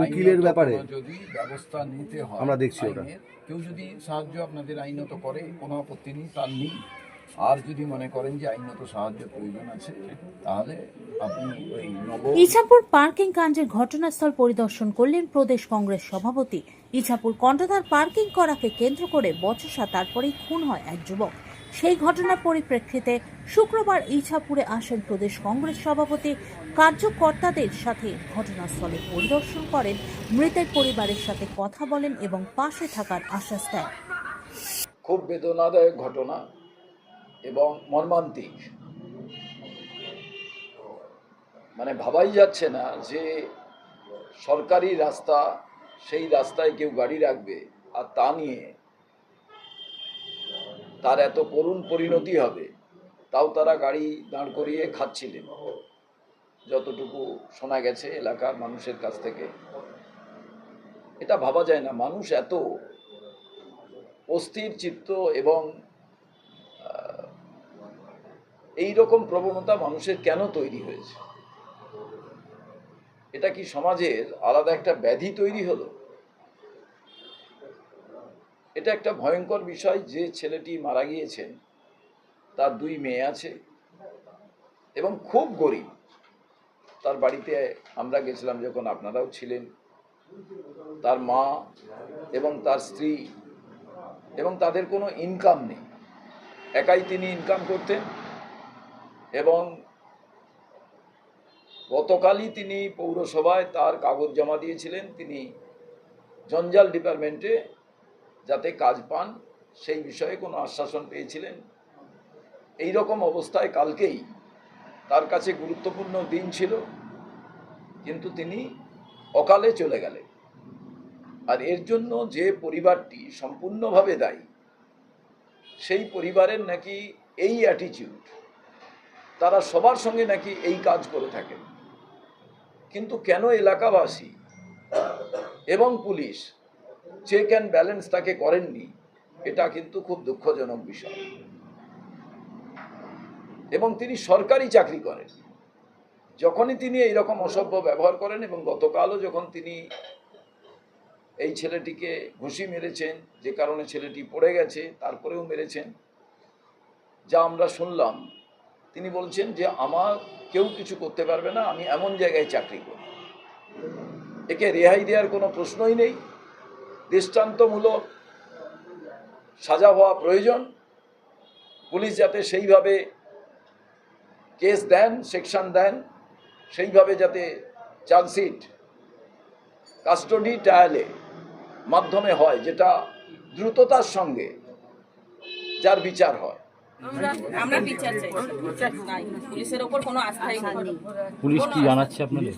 উকিলের আইনত ব্যাপারে যদি ব্যবস্থা নিতে হয় আমরা দেখছি ওটা। কেউ যদি সাহায্য আপনাদের আইনত করে কোনো আপত্তি নেই তার নেই। আর যদি মনে করেন যে আইনত সাহায্য প্রয়োজন আছে তাহলে আপনি ওই ইছাপুর পার্কিং কাণ্ডের ঘটনাস্থল পরিদর্শন করলেন প্রদেশ কংগ্রেস সভাপতি। ইছাপুর কণ্ঠধার পার্কিং করাকে কেন্দ্র করে বচসা তারপরেই খুন হয় এক যুবক। সেই ঘটনার পরিপ্রেক্ষিতে শুক্রবার ইছাপুরে আসেন প্রদেশ কংগ্রেস সভাপতি কার্যকর্তাদের সাথে ঘটনাস্থলে পরিদর্শন করেন, মৃতের পরিবারের সাথে কথা বলেন এবং পাশে থাকার আশ্বাস দেন। খুব বেদনাদায়ক ঘটনা এবং মর্মান্তিক। মানে ভাবাই যাচ্ছে না যে সরকারি রাস্তা, সেই রাস্তায় কেউ গাড়ি রাখবে আর তা নিয়ে তার এত করুণ পরিণতি হবে, তাও তারা গাড়ি দাঁড় করিয়ে খাচ্ছিলেন। যতটুকু শোনা গেছে এলাকার মানুষের কাছ থেকে। এটা ভাবা যায় না, মানুষ এত অস্থির চিত্ত এবং এই রকম প্রবণতা মানুষের কেন তৈরি হয়েছে? এটা কি সমাজের আলাদা একটা ব্যাধি তৈরি হলো? এটা একটা ভয়ঙ্কর বিষয় যে ছেলেটি মারা গিয়েছেন তার দুই মেয়ে আছে এবং খুব গরিব। তার বাড়িতে আমরা গেছিলাম যখন আপনারাও ছিলেন। তার মা এবং তার স্ত্রী এবং তাদের কোনো ইনকাম নেই। একাই তিনি ইনকাম করতেন এবং গতকালই তিনি পৌরসভায় তার কাগজ জমা দিয়েছিলেন। তিনি জঞ্জাল ডিপার্টমেন্টে যাতে কাজ পান, সেই বিষয়ে কোনো আশ্বাসন পেয়েছিলেন। এই রকম অবস্থায় কালকেই তার কাছে গুরুত্বপূর্ণ দিন ছিল, কিন্তু তিনি অকালে চলে গেলেন। আর এর জন্য যে পরিবারটি সম্পূর্ণভাবে দায়ী, সেই পরিবারের নাকি এই অ্যাটিটিউড তারা সবার সঙ্গে নাকি এই কাজ করে থাকেন। কিন্তু কেন এলাকাবাসী এবং পুলিশ চেক অ্যান্ড ব্যালেন্স তাকে করেননি, এটা কিন্তু খুব দুঃখজনক বিষয়। এবং তিনি সরকারি চাকরি করেন। যখনই তিনি এই রকম অসভ্য ব্যবহার করেন এবং গতকালও যখন তিনি এই ছেলেটিকে ঘুষি মেরেছেন, যে কারণে ছেলেটি পড়ে গেছে, তারপরেও মেরেছেন, যা আমরা শুনলাম, তিনি বলছেন যে আমার কেউ কিছু করতে পারবে না, আমি এমন জায়গায় চাকরি করি। একে রেহাই দেওয়ার কোনো প্রশ্নই নেই। দৃষ্টান্তমূলক সাজা হওয়া প্রয়োজন। পুলিশ যাতে সেইভাবে কেস দেন সেকশন দেন সেইভাবে যাতে চার্জশিট কাস্টডি ট্রায়ালে মাধ্যমে হয় যেটা দ্রুততার সঙ্গে যার বিচার হয়। আমরা আমরা বিচার চাই। পুলিশের ওপর কোনো আস্থাই নেই। পুলিশ কি জানাচ্ছে আপনাদের?